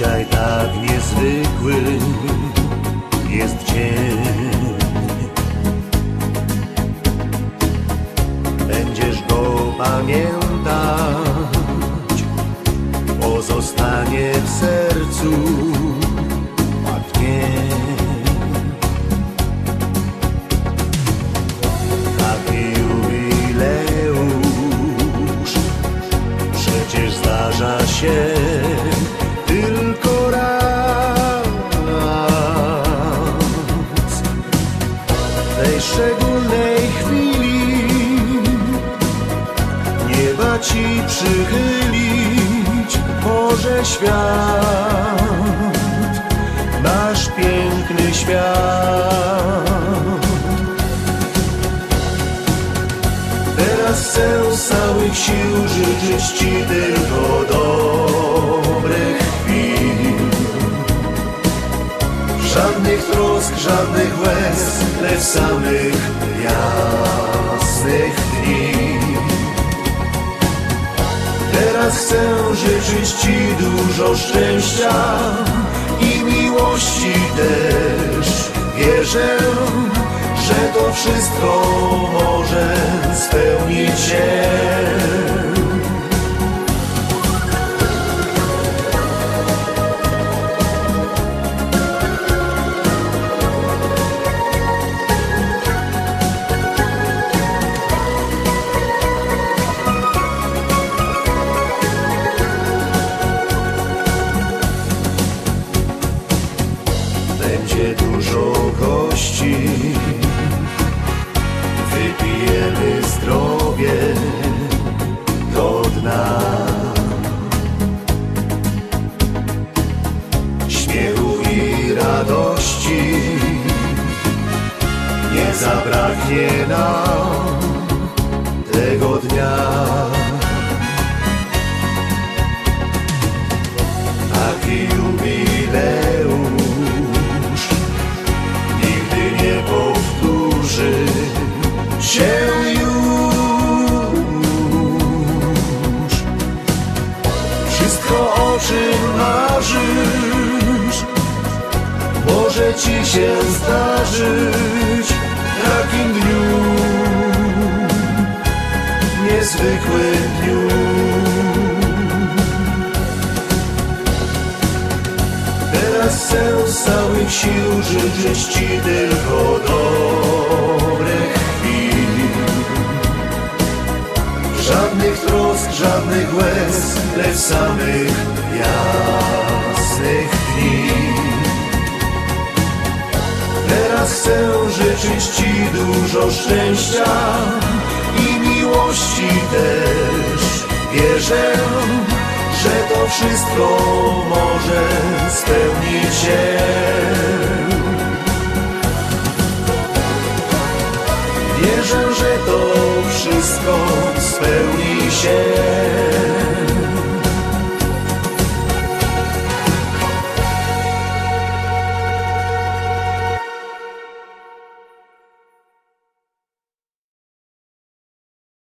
Dzisiaj tak niezwykły jest dzień. Będziesz go pamiętać Pozostanie w sercu tej szczególnej chwili. Nieba ci przychylić może świat Nasz piękny świat. Teraz chcę z całych sił życzyć Ci tylko dobrych chwil. Żadnych trosk, żadnych łez, samych jasnych dni. Teraz chcę życzyć Ci dużo szczęścia i miłości też. Wierzę, że to wszystko może spełnić się Będzie dużo gości. Wypijemy zdrowie do dna. Śmiechu i radości Nie zabraknie nam tego dnia Wszystko o czym marzysz. Może ci się zdarzyć w takim dniu Niezwykłym dniu. Teraz z całych sił życzyć Ci tylko dobrych żadnych łez, lecz samych jasnych dni Teraz chcę życzyć Ci dużo szczęścia i miłości też Wierzę, że to wszystko może spełnić się. Wierzę, że to wszystko spełni się.